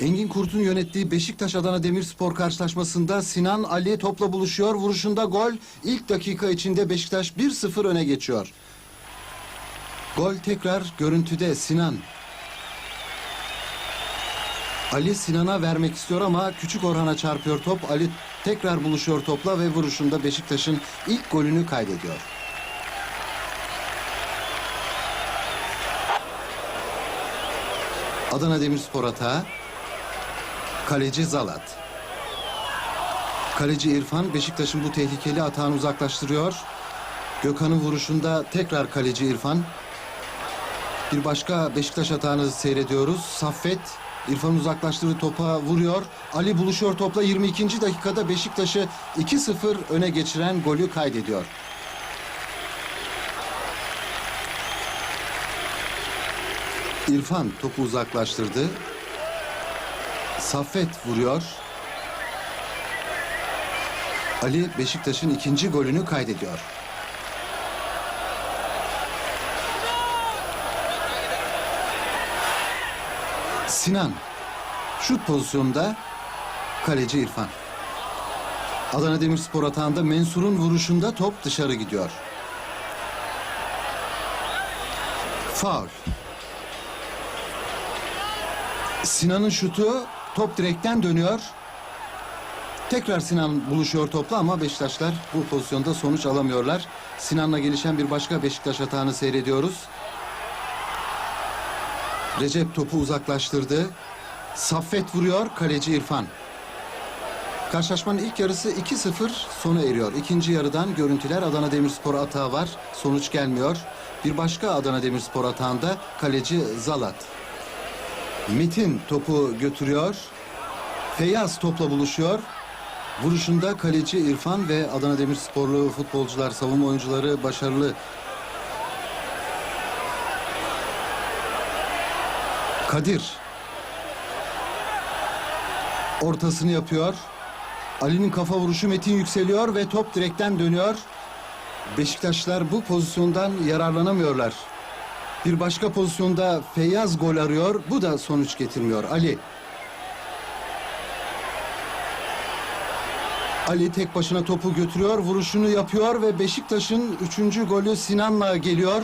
Engin Kurt'un yönettiği Beşiktaş Adana Demirspor karşılaşmasında Sinan Ali topla buluşuyor. Vuruşunda gol. İlk dakika içinde Beşiktaş 1-0 öne geçiyor. Gol tekrar görüntüde Sinan. Ali Sinan'a vermek istiyor ama Küçük Orhan'a çarpıyor top. Ali tekrar buluşuyor topla ve vuruşunda Beşiktaş'ın ilk golünü kaydediyor. Adana Demirspor atağı. Kaleci Zalat. Kaleci İrfan Beşiktaş'ın bu tehlikeli atağını uzaklaştırıyor. Gökhan'ın vuruşunda tekrar kaleci İrfan. Bir başka Beşiktaş atağını seyrediyoruz. Saffet İrfan uzaklaştırdığı topa vuruyor. Ali buluşuyor topla 22. dakikada Beşiktaş'ı 2-0 öne geçiren golü kaydediyor. İrfan topu uzaklaştırdı. Saffet vuruyor. Ali Beşiktaş'ın ikinci golünü kaydediyor. Sinan şut pozisyonunda kaleci İrfan. Adana Demirspor atağında Mensur'un vuruşunda top dışarı gidiyor. Faul. Sinan'ın şutu top direkten dönüyor. Tekrar Sinan buluşuyor topla ama Beşiktaşlar bu pozisyonda sonuç alamıyorlar. Sinan'la gelişen bir başka Beşiktaş hatağını seyrediyoruz. Recep topu uzaklaştırdı. Saffet vuruyor, kaleci İrfan. Karşılaşmanın ilk yarısı 2-0 sona eriyor. İkinci yarıdan görüntüler Adana Demirspor atağı var. Sonuç gelmiyor. Bir başka Adana Demirspor atağında kaleci Zalat. Metin topu götürüyor. Feyyaz topla buluşuyor. Vuruşunda kaleci İrfan ve Adana Demirsporlu futbolcular, savunma oyuncuları başarılı. Kadir ortasını yapıyor. Ali'nin kafa vuruşu Metin yükseliyor ve top direkten dönüyor. Beşiktaşlar bu pozisyondan yararlanamıyorlar. Bir başka pozisyonda Feyyaz gol arıyor. Bu da sonuç getirmiyor. Ali. Ali tek başına topu götürüyor, vuruşunu yapıyor ve Beşiktaş'ın üçüncü golü Sinan'la geliyor.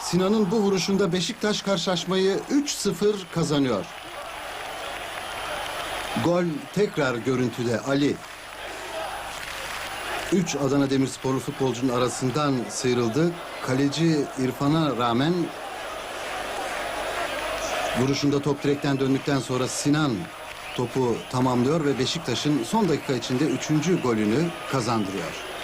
Sinan'ın bu vuruşunda Beşiktaş karşılaşmayı 3-0 kazanıyor. Gol tekrar görüntüde Ali. 3 Adana Demirsporlu futbolcunun arasından sıyrıldı. Kaleci İrfan'a rağmen Vuruşunda top direkten döndükten sonra Sinan topu tamamlıyor ve Beşiktaş'ın son dakika içinde üçüncü golünü kazandırıyor.